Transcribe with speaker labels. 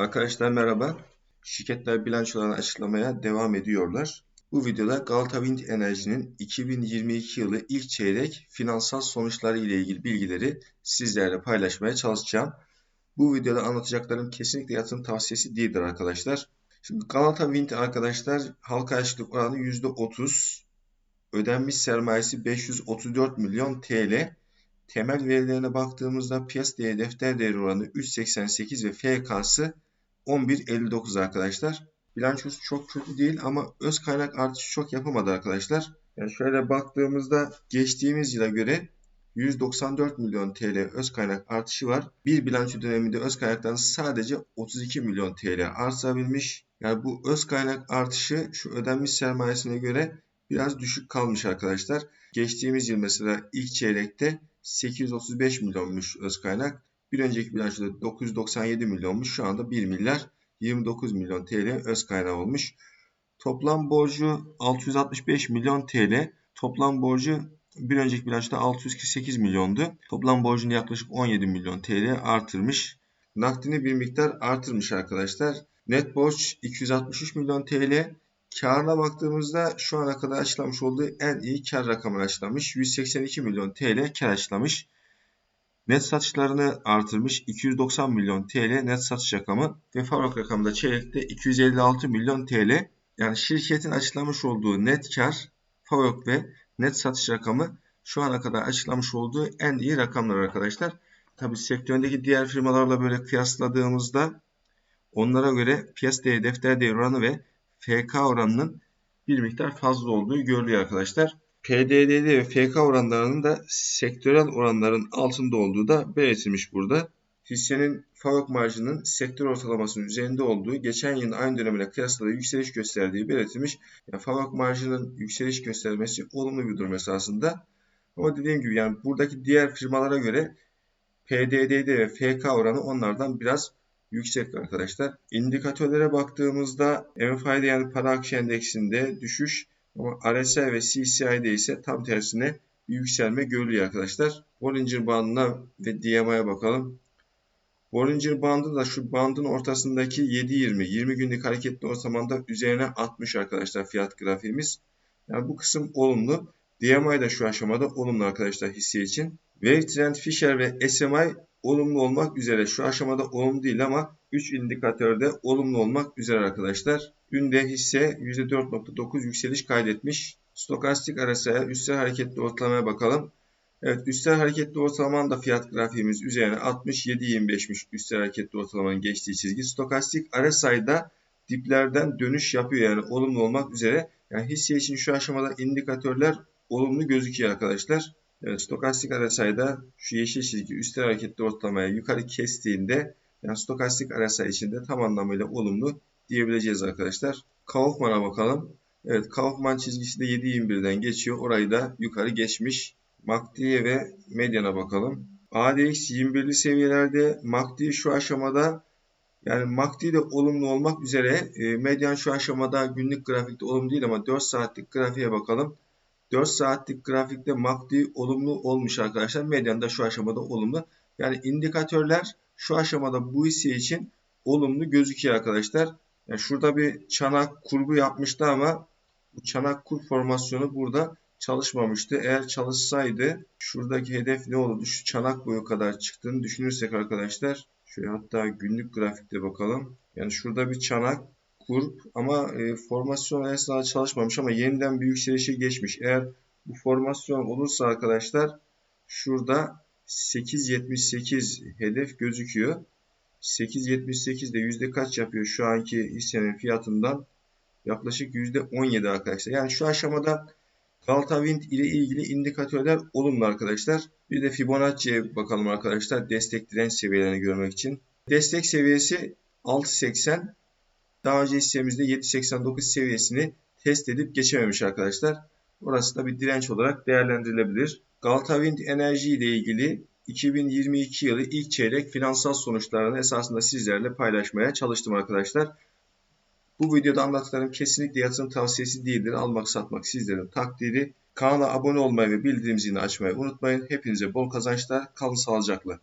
Speaker 1: Arkadaşlar merhaba. Şirketler bilançolarını açıklamaya devam ediyorlar. Bu videoda Galata Wind Enerji'nin 2022 yılı ilk çeyrek finansal sonuçları ile ilgili bilgileri sizlerle paylaşmaya çalışacağım. Bu videoda anlatacaklarım kesinlikle yatırım tavsiyesi değildir arkadaşlar. Şimdi Galata Wind arkadaşlar halka açlık oranı %30, ödenmiş sermayesi 534 milyon TL, temel verilerine baktığımızda piyasa değeri defter değeri oranı 3.88 ve FK'sı 11.59 arkadaşlar. Bilançosu çok kötü değil ama öz kaynak artışı çok yapamadı arkadaşlar. Yani şöyle baktığımızda geçtiğimiz yıla göre 194 milyon TL öz kaynak artışı var. Bir bilanço döneminde öz kaynaktan sadece 32 milyon TL artabilmiş. Yani bu öz kaynak artışı şu ödenmiş sermayesine göre biraz düşük kalmış arkadaşlar. Geçtiğimiz yıl mesela ilk çeyrekte 835 milyonmuş öz kaynak. Bir önceki bilançoda 997 milyonmuş. Şu anda 1 milyar 29 milyon TL öz kaynağı olmuş. Toplam borcu 665 milyon TL. Toplam borcu bir önceki bilançoda 648 milyondu. Toplam borcunu yaklaşık 17 milyon TL artırmış. Nakdini bir miktar artırmış arkadaşlar. Net borç 263 milyon TL. Karına baktığımızda şu ana kadar açıklamış olduğu en iyi kar rakamını açıklamış. 182 milyon TL kar açıklamış. Net satışlarını artırmış. 290 milyon TL net satış rakamı ve Farok rakamında çeyrekte 256 milyon TL. Yani şirketin açıklamış olduğu net kar, Farok ve net satış rakamı şu ana kadar açıklamış olduğu en iyi rakamlar arkadaşlar. Tabi sektöründeki diğer firmalarla böyle kıyasladığımızda onlara göre piyasa değeri, defter değeri oranı ve FK oranının bir miktar fazla olduğu görülüyor arkadaşlar. PDD'de ve FK oranlarının da sektörel oranların altında olduğu da belirtilmiş burada. Hissenin FAVÖK marjının sektör ortalamasının üzerinde olduğu, geçen yılın aynı dönemine kıyasla yükseliş gösterdiği belirtilmiş. Yani FAVÖK marjının yükseliş göstermesi olumlu bir durum esasında. Ama dediğim gibi yani buradaki diğer firmalara göre PDD'de ve FK oranı onlardan biraz yüksek arkadaşlar. İndikatörlere baktığımızda MFI'de yani para akışı endeksinde düşüş ama RSI ve CCI'de ise tam tersine bir yükselme görülüyor arkadaşlar. Bollinger bandına ve DMA'ya bakalım. Bollinger bandı da şu bandın ortasındaki 7.20 20 günlük hareketli ortamanda üzerine 60 arkadaşlar fiyat grafiğimiz. Yani bu kısım olumlu. DMI da şu aşamada olumlu arkadaşlar hisse için. Wave Trend Fisher ve SMI olumlu olmak üzere. Şu aşamada olumlu değil ama 3 indikatörde olumlu olmak üzere arkadaşlar. Dün hisse %4.9 yükseliş kaydetmiş. Stokastik RSI'ye üstel hareketli ortalamaya bakalım. Evet üstel hareketli ortalamanın da fiyat grafiğimiz üzerine 67.25'miş üstel hareketli ortalamanın geçtiği çizgi. Stokastik RSI'da diplerden dönüş yapıyor yani olumlu olmak üzere. Yani hisse için şu aşamada indikatörler olumlu gözüküyor arkadaşlar. Evet, stokastik RSI'da şu yeşil çizgi üstel hareketli ortalamaya yukarı kestiğinde yani stokastik RSI içinde tam anlamıyla olumlu diyebileceğiz arkadaşlar. Kaufman'a bakalım. Evet Kaufman çizgisi de 7.21'den geçiyor. Orayı da yukarı geçmiş. MACD ve Median'a bakalım. ADX 21'li seviyelerde MACD şu aşamada yani MACD de olumlu olmak üzere. E, Median şu aşamada günlük grafikte olumlu değil ama 4 saatlik grafiğe bakalım. 4 saatlik grafikte MACD olumlu olmuş arkadaşlar. Median da şu aşamada olumlu. Yani indikatörler şu aşamada bu hisse için olumlu gözüküyor arkadaşlar. Yani şurada bir çanak kurgu yapmıştı ama bu çanak kur formasyonu burada çalışmamıştı. Eğer çalışsaydı şuradaki hedef ne olurdu? Şu çanak boyu kadar çıktığını düşünürsek arkadaşlar. Şöyle hatta günlük grafikte bakalım. Yani şurada bir çanak kur ama e, formasyon esnasında çalışmamış ama yeniden bir yükselişe geçmiş. Eğer bu formasyon olursa arkadaşlar şurada 8.78 hedef gözüküyor. 8.78 de yüzde kaç yapıyor şu anki hissenin fiyatından? Yaklaşık yüzde 17 arkadaşlar. Yani şu aşamada Galata Wind ile ilgili indikatörler olumlu arkadaşlar. Bir de Fibonacci'ye bakalım arkadaşlar. Destek direnç seviyelerini görmek için. Destek seviyesi 6.80. Daha önce hissemizde 7.89 seviyesini test edip geçememiş arkadaşlar. Orası da bir direnç olarak değerlendirilebilir. Galata Wind Enerji ile ilgili 2022 yılı ilk çeyrek finansal sonuçlarını esasında sizlerle paylaşmaya çalıştım arkadaşlar. Bu videoda anlattıklarım kesinlikle yatırım tavsiyesi değildir. Almak satmak sizlerin takdiri. Kanala abone olmayı ve bildirim zilini açmayı unutmayın. Hepinize bol kazançlar. Kalın sağlıcakla.